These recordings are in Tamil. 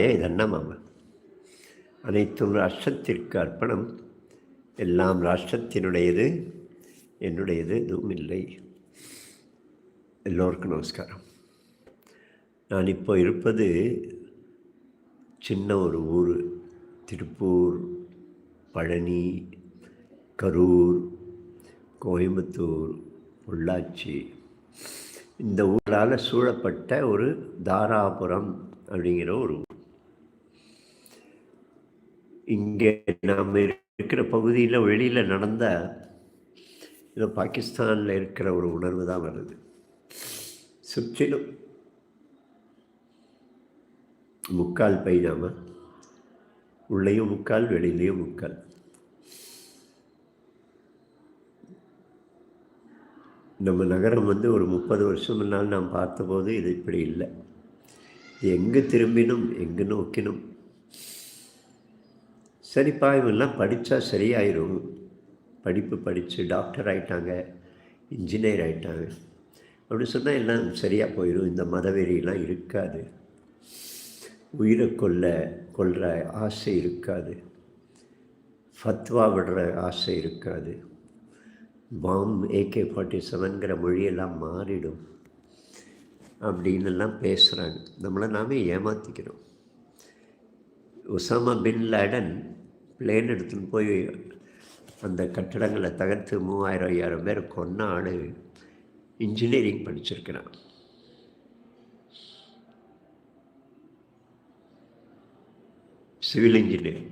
இதெல்லாம் மம அனைத்தும் ராஷ்டிரத்திற்கு அர்ப்பணம். எல்லாம் ராஷ்டிரத்தினுடையது என்னுடையது எதுவும் இல்லை எல்லோருக்கும் நமஸ்காரம். நான் இப்போ இருப்பது சின்ன ஒரு ஊர். திருப்பூர் பழனி கரூர் கோயம்புத்தூர் பொள்ளாச்சி. இந்த ஊரால் சூழப்பட்ட ஒரு தாராபுரம் அப்படிங்கிற ஒரு இங்கே நாம் இருக்கிற பகுதியில் வெளியில் நடந்தால் ஏதோ பாகிஸ்தானில் இருக்கிற ஒரு உணர்வு தான் வருது. சுற்றிலும் முக்கால் பைஜாமா உள்ளேயும் முக்கால் வெளியிலையும் முக்கால். நம்ம நகரம் வந்து ஒரு முப்பது வருஷம் முன்னால் நாம் பார்த்தபோது இது இப்படி இல்லை. எங்கே திரும்பினும் எங்கே நோக்கினும் சரிப்பா இவெல்லாம் படித்தா சரியாயிரும். படிப்பு படித்து டாக்டர் ஆகிட்டாங்க இன்ஜினியர் ஆகிட்டாங்க அப்படி சொன்னால் எல்லாம் சரியாக போயிடும். இந்த மதவெறியெல்லாம் இருக்காது. உயிரை கொல்ல கொள்கிற ஆசை இருக்காது. ஃபத்வா விடுற ஆசை இருக்காது. பாம் ஏகே ஃபார்ட்டி செவன்கிற மொழியெல்லாம் மாறிடும். அப்படின்னுலாம் பேசுகிறாங்க. நம்மளை நாமே ஏமாற்றிக்கிறோம் ஒசாமா பின் லேடன் பிளேன் எடுத்துன்னு போய் அந்த கட்டடங்களை தகர்த்து மூவாயிரம் ஐயாயிரம் பேர் கொன்ன ஆள் இன்ஜினியரிங் படிச்சிருக்கிறான். சிவில் இன்ஜினியர்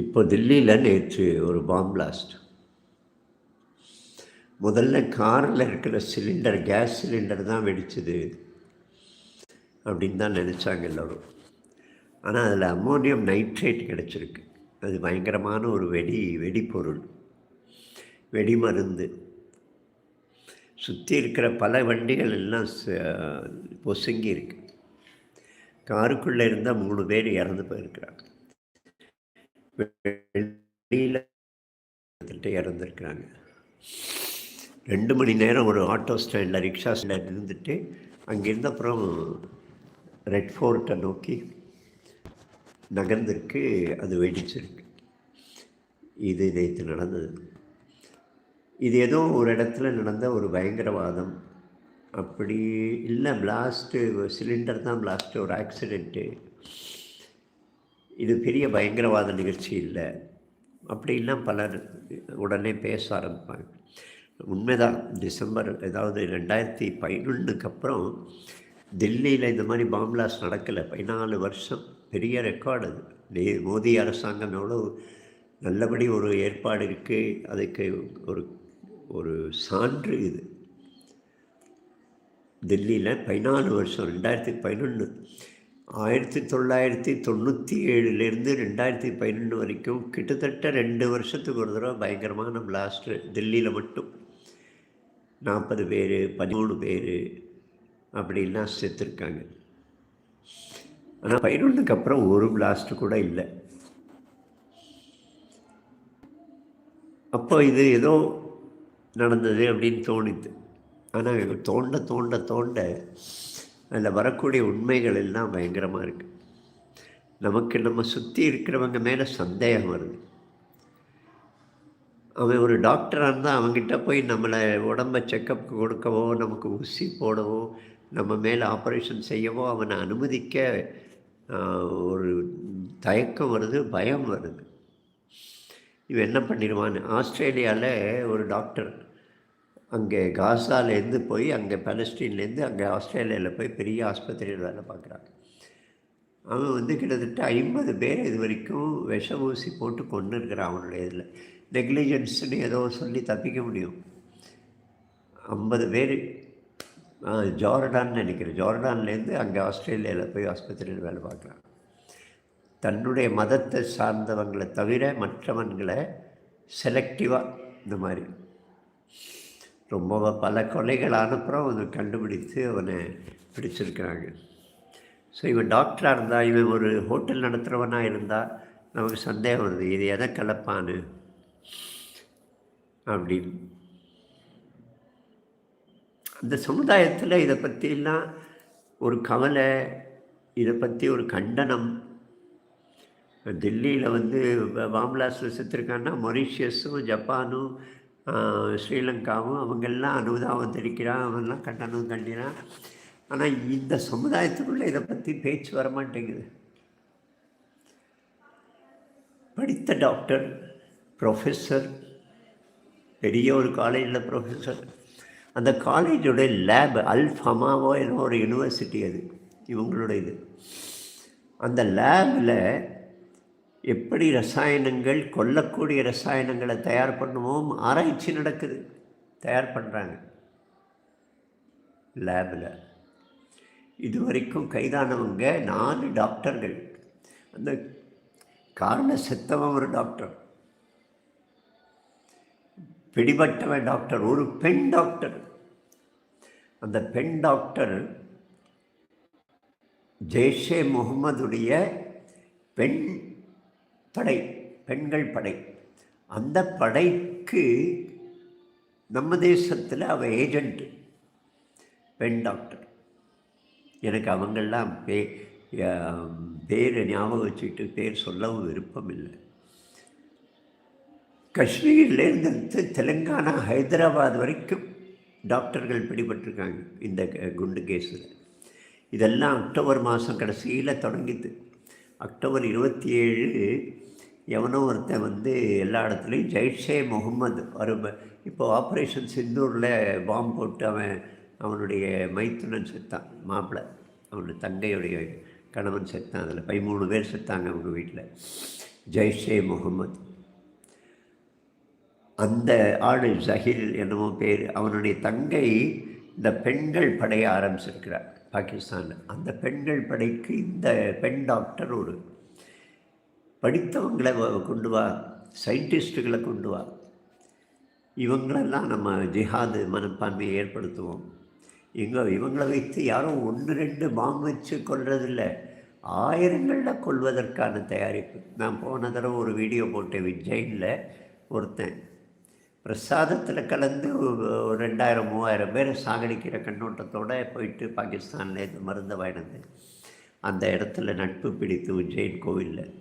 இப்போ தில்லியில் நேற்று ஒரு பாம் பிளாஸ்ட் முதல்ல காரில் இருக்கிற சிலிண்டர் கேஸ் சிலிண்டர் தான் வெடிச்சது அப்படின்னு தான் நினச்சாங்க எல்லோரும். ஆனால் அதில் அம்மோனியம் நைட்ரேட் கிடச்சிருக்கு. அது பயங்கரமான ஒரு வெடி வெடிப்பொருள் வெடி மருந்து சுற்றி இருக்கிற பல வண்டிகள் எல்லாம் பொசுங்கி இருக்கு. காருக்குள்ளே இருந்தால் மூணு பேர் இறந்து போயிருக்கிறாங்க. வெளியில் இறந்துருக்குறாங்க. ரெண்டு மணி நேரம் ஒரு ஆட்டோ ஸ்டாண்டில் ரிக்ஷா ஸ்டாண்டில் இருந்துட்டு அங்கேருந்து அப்புறம் ரெட் ஃபோர்ட்டை நோக்கி நகர்ந்திருக்கு அது வெடிச்சிருக்கு இது நேற்று நடந்தது. இது ஏதோ ஒரு இடத்துல நடந்த ஒரு பயங்கரவாதம். அப்படி இல்லை பிளாஸ்ட்டு சிலிண்டர் தான் பிளாஸ்ட்டு ஒரு ஆக்சிடெண்ட்டு இது பெரிய பயங்கரவாத நிகழ்ச்சி இல்லை. அப்படின்லாம் பலர் உடனே பேச ஆரம்பிப்பாங்க. உண்மைதான் டிசம்பர் ஏதாவது ரெண்டாயிரத்தி பதினொன்றுக்கு அப்புறம் டெல்லியில் இந்த மாதிரி பாம்பிளாஸ் நடக்கலை. பதினாலு வருஷம். பெரிய ரெக்கார்டு அது. நே மோடி அரசாங்கம் எவ்வளோ நல்லபடி ஒரு ஏற்பாடு இருக்குது அதுக்கு ஒரு ஒரு சான்று இது. டெல்லியில் பதினாலு வருஷம் ரெண்டாயிரத்தி பதினொன்று ஆயிரத்தி தொள்ளாயிரத்தி தொண்ணூற்றி ஏழுலேருந்து ரெண்டாயிரத்தி பதினொன்று வரைக்கும் கிட்டத்தட்ட ரெண்டு வருஷத்துக்கு ஒரு தடவை பயங்கரமான பிளாஸ்ட்டு டெல்லியில் மட்டும். நாற்பது பேர் பதிமூணு பேர் அப்படின்லாம் செத்துருக்காங்க. ஆனால் பதினொன்றுக்கு அப்புறம் ஒரு பிளாஸ்ட்டு கூட இல்லை. அப்போ இது ஏதோ நடந்தது அப்படின்னு தோணிது ஆனால் தோண்ட தோண்ட தோண்ட அதில் வரக்கூடிய உண்மைகள் எல்லாம் பயங்கரமாக இருக்குது நமக்கு நம்ம சுற்றி இருக்கிறவங்க மேலே சந்தேகம் வருது. அவன் ஒரு டாக்டராக இருந்தால் அவங்ககிட்ட போய் நம்மளை உடம்பை செக்கப் கொடுக்கவோ நமக்கு ஊசி போடவோ நம்ம மேலே ஆப்ரேஷன் செய்யவோ அவனை அனுமதிக்க ஒரு தயக்கம் வருது பயம் வருது. இவன் என்ன பண்ணிடுவான்னு ஆஸ்திரேலியாவில் ஒரு டாக்டர் அங்கே காசாலேருந்து போய் அங்கே பலஸ்டீன்லேருந்து அங்கே ஆஸ்திரேலியாவில் போய் பெரிய ஆஸ்பத்திரியில் வேலை பார்க்குறாங்க. அவன் வந்து கிட்டத்தட்ட ஐம்பது பேர் இது வரைக்கும் விஷ ஊசி போட்டு கொண்டு இருக்கிறான் அவனுடைய இதில். நெக்லிஜென்ஸ்னு ஏதோ சொல்லி தப்பிக்க முடியும். ஐம்பது பேர் ஜார்டான்னு நினைக்கிறேன். ஜார்டான்லேருந்து அங்கே ஆஸ்திரேலியாவில் போய் ஆஸ்பத்திரியில் வேலை பார்க்குறான். தன்னுடைய மதத்தை சார்ந்தவங்களை தவிர மற்றவன்களை செலக்டிவாக இந்த மாதிரி. ரொம்ப பல கொலைகள் அனுப்புகிறோம் அவனை கண்டுபிடித்து அவனை பிடிச்சிருக்கிறாங்க. ஸோ இவன் டாக்டராக இருந்தால் இவன் ஒரு ஹோட்டல் நடத்துகிறவனாக இருந்தால் நமக்கு சந்தேகம் வருது. இது எதை கலப்பான்னு? அப்படின்னு. அந்த சமுதாயத்தில் இதை பற்றிலாம் ஒரு கவலை இதை பற்றி ஒரு கண்டனம். டெல்லியில் வந்து பாம்பிளாஸில் வசித்திருக்காங்கன்னா மொரிஷியஸும் ஜப்பானும் ஸ்ரீலங்காவும் அவங்கெல்லாம் அனுதாபம் தெரிக்கிறான் அவங்கெல்லாம் கண்டனம் கண்டினான் ஆனால் இந்த சமுதாயத்துக்குள்ளே இதை பற்றி பேச்சு வர மாட்டேங்குது. படித்த டாக்டர் ப்ரொஃபஸர் பெரிய ஒரு காலேஜில் ப்ரொஃபஸர். அந்த காலேஜோட லேப் அல்ஃபமாவோ என்ன ஒரு யூனிவர்சிட்டி அது இவங்களோட இது அந்த லேபில் எப்படி ரசாயனங்கள் கொல்லக்கூடிய ரசாயனங்களை தயார் பண்ணுவோம் ஆராய்ச்சி நடக்குது தயார் பண்ணுறாங்க லேபில் இது வரைக்கும் கைதானவங்க நாலு டாக்டர்கள் அந்த காரண செத்தவன் ஒரு டாக்டர் பிடிபட்டவன் டாக்டர் ஒரு பெண் டாக்டர் அந்த பெண் டாக்டர் ஜெய்ஷே முகமதுடைய பெண் படை பெண்கள் படை. அந்த படைக்கு நம்ம தேசத்தில் அவள் ஏஜெண்ட் பெண் டாக்டர். எனக்கு அவங்கெல்லாம் பே பேரை ஞாபகம் வச்சுக்கிட்டு பேர் சொல்லவும் விருப்பம் இல்லை. காஷ்மீர்லேருந்து தெலுங்கானா ஹைதராபாத் வரைக்கும் டாக்டர்கள் பிடிபட்டிருக்காங்க இந்த குண்டு கேஸில். இதெல்லாம் அக்டோபர் மாதம் கடைசியில் தொடங்கிது. அக்டோபர் இருபத்தி ஏழு எவனோ ஒருத்தன் வந்து எல்லா இடத்துலையும் ஜெய்ஷே முகமது வரும் இப்போ ஆப்ரேஷன் சிந்தூரில் பாம்பு போட்டு அவன் அவனுடைய மைத்துனன் செத்தான் மாப்பிள்ளை அவனுடைய தங்கையுடைய கணவன் செத்தான் அதில் பதிமூணு பேர் செத்தாங்க அவங்க வீட்டில். ஜெய்ஷே முகமது அந்த ஆள் ஜஹில் என்னமோ பேர். அவனுடைய தங்கை இந்த பெண்கள் படைய ஆரம்பிச்சிருக்கிறார் பாகிஸ்தானில். அந்த பெண்கள் படைக்கு இந்த பெண் டாக்டர் ஒரு படித்தவங்களை கொண்டு வா சயின்டிஸ்ட்டுகளை கொண்டு வா. இவங்களெல்லாம் நம்ம ஜிஹாது மனப்பான்மையை ஏற்படுத்துவோம். இங்கே இவங்களை வைத்து யாரும் ஒன்று ரெண்டு பாம் வச்சு கொள்வதில்லை ஆயிரங்களில் கொள்வதற்கான தயாரிப்பு. நான் போன தடவை ஒரு வீடியோ போட்டேன் விஜயினில் ஒருத்தன். பிரசாதத்தில் கலந்து ரெண்டாயிரம் மூவாயிரம் பேர் சாகடிக்கிற கண்ணோட்டத்தோடு போயிட்டு பாகிஸ்தானில் இந்த மருந்தை வாங்கினது அந்த இடத்துல நட்பு பிடித்து உஜ்ஜைன் கோவிலில்.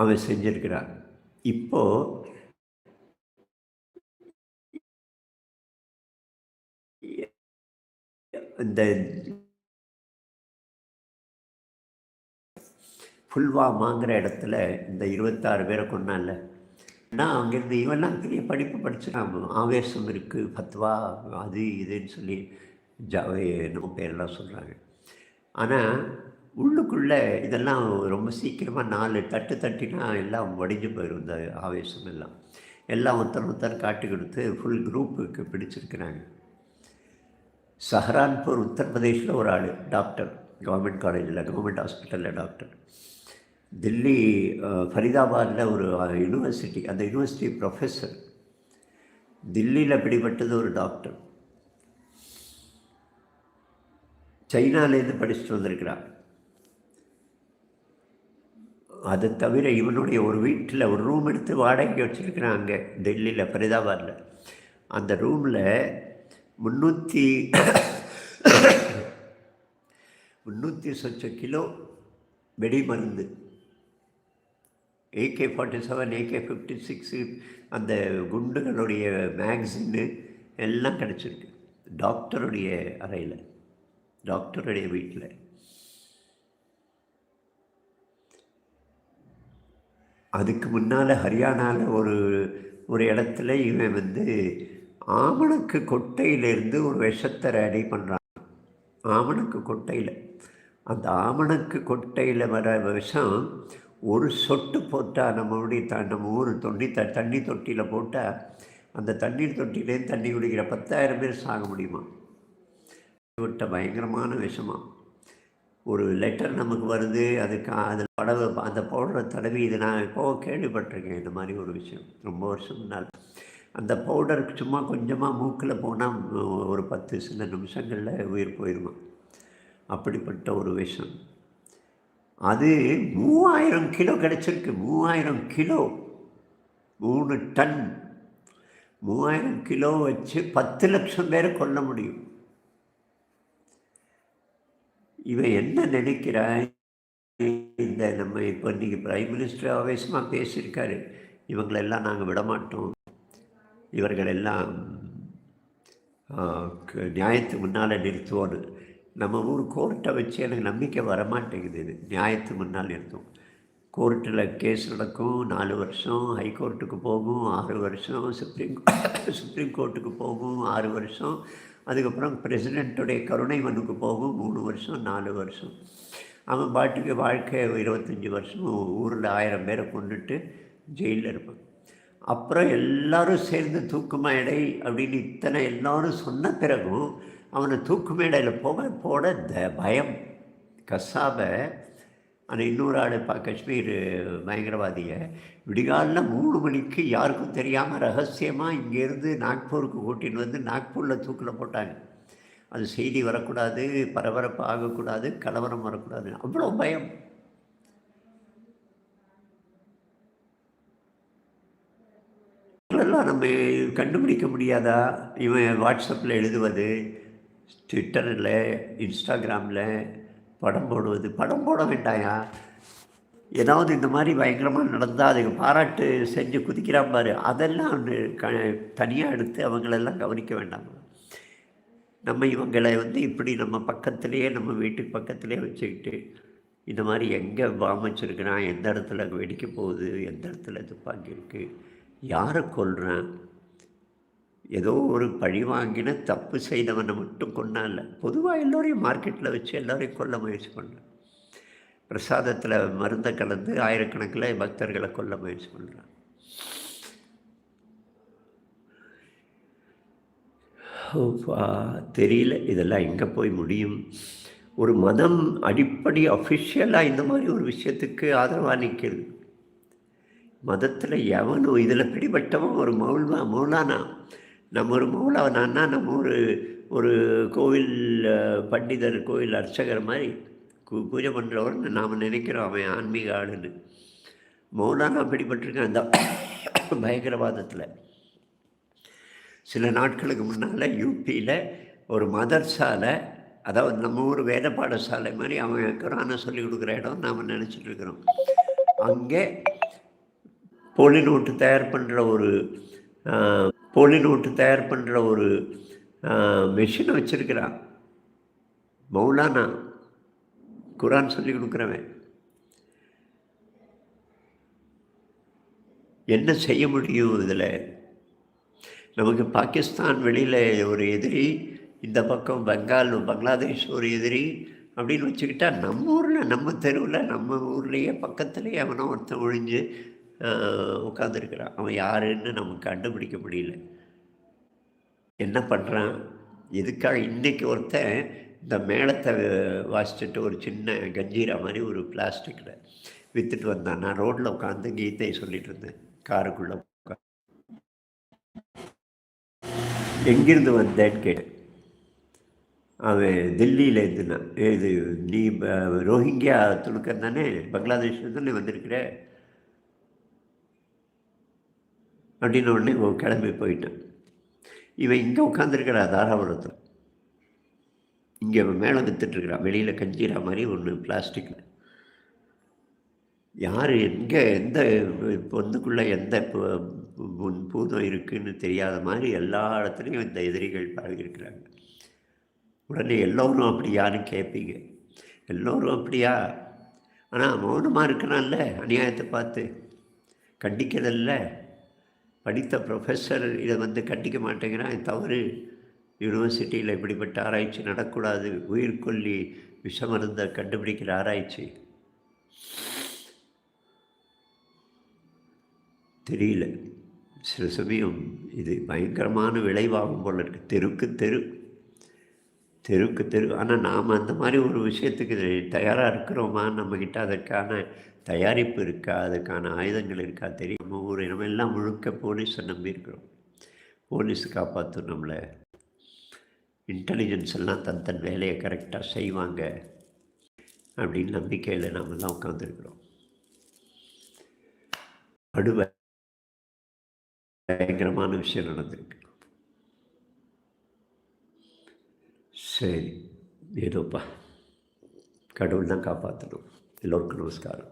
அவன் செஞ்சிருக்கிறான். இப்போது இந்த புல்வாமாங்கிற இடத்துல இந்த இருபத்தாறு பேரை கொண்டான்ல நான் அங்கேருந்து இவெல்லாம் பெரிய படிப்பு படிச்சுட்டான். ஆவேசம் இருக்குது பத்வா அது இதுன்னு சொல்லி ஜாவே நம்ம பேரெல்லாம் சொல்கிறாங்க ஆனால் உள்ளுக்குள்ளே இதெல்லாம் ரொம்ப சீக்கிரமாக நாலு தட்டு தட்டினா எல்லாம் வடிஞ்சு போயிடும் இந்த ஆவேசம் எல்லாம். எல்லாம் ஒருத்தர் ஒருத்தர் காட்டி கொடுத்து ஃபுல் குரூப்புக்கு பிடிச்சிருக்கிறாங்க. சஹரான்பூர் உத்தரப்பிரதேஷில் ஒரு ஆள் டாக்டர் கவர்மெண்ட் காலேஜில் கவர்மெண்ட் ஹாஸ்பிட்டலில் டாக்டர் தில்லி ஃபரிதாபாத்தில் ஒரு யூனிவர்சிட்டி அந்த யூனிவர்சிட்டி ப்ரொஃபஸர் தில்லியில் பிடிபட்டது ஒரு டாக்டர் சைனாலேருந்து படிச்சுட்டு வந்திருக்கிறார். அது தவிர இவனுடைய ஒரு வீட்டில் ஒரு ரூம் எடுத்து வாடகைக்கு வச்சுருக்கிறான் அங்கே டெல்லியில் ஃபரிதாபாத்தில் அந்த ரூமில் முந்நூற்றி முந்நூற்றி சொச்ச கிலோ வெடி மருந்து AK forty seven AK fifty six அந்த குண்டுகளுடைய மேக்சின்னு எல்லாம் கிடச்சிருக்கு. டாக்டருடைய அறையில் டாக்டருடைய வீட்டில். அதுக்கு முன்னால் ஹரியானாவில் ஒரு ஒரு இடத்துல இவன் வந்து ஆமணக்கு கொட்டையிலேருந்து ஒரு விஷத்தை ரெடி பண்ணுறான் ஆமணக்கு கொட்டையில். அந்த ஆமணக்கு கொட்டையில் வர விஷம் ஒரு சொட்டு போட்டால் நம்மளுடைய த நம்ம ஊர் தொண்ணி த தண்ணி தொட்டியில் போட்டால் அந்த தண்ணீர் தொட்டிலேருந்து தண்ணி குடிக்கிற பத்தாயிரம் பேர் சாக முடியுமா? விட்ட பயங்கரமான விஷமாக ஒரு லெட்டர் நமக்கு வருது அதுக்கு அதில் படவை அந்த பவுடரை தடவி இது நான் இப்போ கேள்விப்பட்டிருக்கேன் இந்த மாதிரி ஒரு விஷயம். ரொம்ப வருஷம் முன்னால். அந்த பவுடருக்கு சும்மா கொஞ்சமாக மூக்கில் போனால் ஒரு பத்து சில நிமிஷங்களில் உயிர் போயிடுமா அப்படிப்பட்ட ஒரு விஷயம் அது மூவாயிரம் கிலோ கிடச்சிருக்கு. மூவாயிரம் கிலோ. மூணு டன். மூவாயிரம் கிலோ வச்சு பத்து லட்சம் பேரை கொல்ல முடியும். இவன் என்ன நினைக்கிறான் இந்த நம்ம இப்போ இன்றைக்கி பிரைம் மினிஸ்டர் ஆவேசமாக பேசியிருக்காரு. இவங்களெல்லாம் நாங்கள் விடமாட்டோம். இவர்கள் எல்லாம் முன்னால் நிறுத்துவோன்னு. நம்ம ஊர் கோர்ட்டை வச்சு எனக்கு நம்பிக்கை வரமாட்டேங்குது இது. நியாயத்து முன்னால் நிறுத்தும். கோர்ட்டில் கேஸ் நடக்கும் நாலு வருஷம் ஹைகோர்ட்டுக்கு போகும் ஆறு வருஷம் சுப்ரீம் சுப்ரீம் கோர்ட்டுக்கு போகும் ஆறு வருஷம் அதுக்கப்புறம் பிரசிடெண்ட்டுடைய கருணை மனுக்கு போகும் மூணு வருஷம் நாலு வருஷம். அவன் பாட்டுக்கு வாழ்க்கை இருபத்தஞ்சி வருஷம் ஊரில் ஆயிரம் பேரை கொண்டுட்டு ஜெயிலில் இருப்பான். அப்புறம் எல்லாரும் சேர்ந்து தூக்குமா எடை அப்படின்னு இத்தனை எல்லோரும் சொன்ன பிறகும் அவனை தூக்கு மேடையில் போக போட த பயம். கசாபை அந்த இன்னொரு ஆள் பா காஷ்மீர் பயங்கரவாதியை விடிகாலில் மூணு மணிக்கு யாருக்கும் தெரியாமல் ரகசியமாக இங்கேருந்து நாக்பூருக்கு கூட்டின்னு வந்து நாக்பூரில் தூக்கில் போட்டாங்க. அது செய்தி வரக்கூடாது பரபரப்பு ஆகக்கூடாது கலவரம் வரக்கூடாது. அவ்வளோ பயம். எல்லாம் நம்ம கண்டுபிடிக்க முடியாதா? இவன் வாட்ஸ்அப்பில் எழுதுவது. ட்விட்டரில் இன்ஸ்டாகிராமில் படம் போடுவது. படம் போட வேண்டாயா? ஏதாவது இந்த மாதிரி பயங்கரமாக நடந்தால் அதுக்கு பாராட்டு செஞ்சு குதிக்கிறான் பாரு. அதெல்லாம் க தனியாக எடுத்து அவங்களெல்லாம் கவனிக்க வேண்டாம். நம்ம இவங்களை வந்து இப்படி நம்ம பக்கத்துலேயே நம்ம வீட்டுக்கு பக்கத்துலேயே வச்சுக்கிட்டு இந்த மாதிரி எங்கே பாம் வச்சுருக்கிறான்? எந்த இடத்துல வெடிக்க போகுது? எந்த இடத்துல துப்பாக்கி இருக்குது யாரை கொள்கிறேன் ஏதோ ஒரு பழி வாங்கின தப்பு செய்தவனை மட்டும் கொண்டா பொதுவாக எல்லோரையும் மார்க்கெட்டில் வச்சு எல்லோரையும் கொல்ல முயற்சி பண்ணான் பிரசாதத்தில் மருந்தை கலந்து ஆயிரக்கணக்கில் பக்தர்களை கொல்ல முயற்சி பண்ணுறான் தெரியல. இதெல்லாம் எங்கே போய் முடியும்? ஒரு மதம் அடிப்படை அஃபிஷியலாக இந்த மாதிரி ஒரு விஷயத்துக்கு ஆதரவாக நிற்கிறது. மதத்தில் எவனும் இதில் பிடிபட்டவன் ஒரு மௌல்வா மௌலானா. நம்ம ஒரு மௌலானான்னா நம்ம ஒரு ஒரு கோவில் பண்டிதர் கோவில் அர்ச்சகர் மாதிரி பூஜை பண்ணுறவர்னு நாம் நினைக்கிறோம் அவன் ஆன்மீக ஆளுன்னு. மௌலானா அப்படிப்பட்டிருக்கேன் அந்த பயங்கரவாதத்தில். சில நாட்களுக்கு முன்னால் யூபியில் ஒரு மதர்சாலை அதாவது நம்ம ஊர் வேத பாடசாலை மாதிரி அவன் குரானை சொல்லி கொடுக்குற இடம் நாம் நினச்சிட்டு இருக்கிறோம். அங்கே போலி நோட்டு தயார் பண்ணுற ஒரு போலி நோட்டு தயார் பண்ணுற ஒரு மெஷினை வச்சுருக்கிறான். மௌலானா குரான் சொல்லி கொடுக்குறவன். என்ன செய்ய முடியும் இதில்? நமக்கு பாகிஸ்தான் வெளியில் ஒரு எதிரி இந்த பக்கம் பெங்கால் பங்களாதேஷ் ஒரு எதிரி அப்படின்னு வச்சுக்கிட்டா நம்ம ஊரில் நம்ம தெருவில் நம்ம ஊர்லேயே பக்கத்துலேயே அவனை ஒருத்தன் ஒழிஞ்சு உட்காந்துருக்கிறான் அவன் யாருன்னு நமக்கு கண்டுபிடிக்க முடியல. என்ன பண்ணுறான் எதுக்காக இன்றைக்கி ஒருத்தன் இந்த மேளத்தை வாசிச்சுட்டு ஒரு சின்ன கஞ்சீரா மாதிரி ஒரு பிளாஸ்டிக்கில் விற்றுட்டு வந்தான். நான் ரோட்டில் உட்காந்து கீதை சொல்லிட்டு இருந்தேன். காருக்குள்ளே எங்கிருந்து வந்தேன்னு கேட்டேன். அவன் தில்லியில் இருந்துனான் இது நீ ரோஹிங்கியா துணுக்கம் தானே? பங்களாதேஷ் தானே வந்திருக்கிற? அப்படின்னு உடனே கிளம்பி போயிட்டான் இவன் இங்கே உட்காந்துருக்கிறா தாராபுரத்தில். இங்கே மேலே விற்றுட்ருக்குறான் வெளியில் கஞ்சிரா மாதிரி ஒன்று பிளாஸ்டிக்கில் யார் எங்கே எந்த பொந்துக்குள்ளே எந்த பூதம் இருக்குதுன்னு தெரியாத மாதிரி எல்லா இடத்துலையும் இந்த எதிரிகள் பழகிருக்கிறாங்க உடனே எல்லோரும் அப்படியான்னு கேட்பீங்க எல்லோரும் அப்படியா? ஆனால் மௌனமாக இருக்கிறான்ல அநியாயத்தை பார்த்து. கண்டிக்கிறதில்ல. படித்த ப்ரொஃபஸர் இதை வந்து கண்டிக்க மாட்டேங்கிறான். தவறு. யூனிவர்சிட்டியில் இப்படிப்பட்ட ஆராய்ச்சி நடக்கூடாது. உயிர்கொல்லி விஷமருந்த கண்டுபிடிக்கிற ஆராய்ச்சி. தெரியல. சில சமயம் இது பயங்கரமான விளைவாகும் போல இருக்குது தெருக்கு தெரு. தெருக்கு தெரு. ஆனால் நாம் அந்த மாதிரி ஒரு விஷயத்துக்கு தயாராக இருக்கிறோமா? நம்மக்கிட்ட அதற்கான தயாரிப்பு இருக்கா அதுக்கான ஆயுதங்கள் இருக்கா தெரியும். நம்ம ஊர் நம்ம எல்லாம் முழுக்க போலீஸை நம்பியிருக்கிறோம். போலீஸ் காப்பாற்றும் நம்மளை. இன்டெலிஜென்ஸ் எல்லாம் தன் தன் வேலையை கரெக்டாக செய்வாங்க அப்படின்னு நம்பிக்கையில் நாமெல்லாம் உட்காந்துருக்குறோம் படுவை பயங்கரமான விஷயம் நடந்திருக்கு. சரி ஏதோப்பா. கடவுள் தான் காப்பாற்றணும் எல்லோருக்கும் நமஸ்காரம்.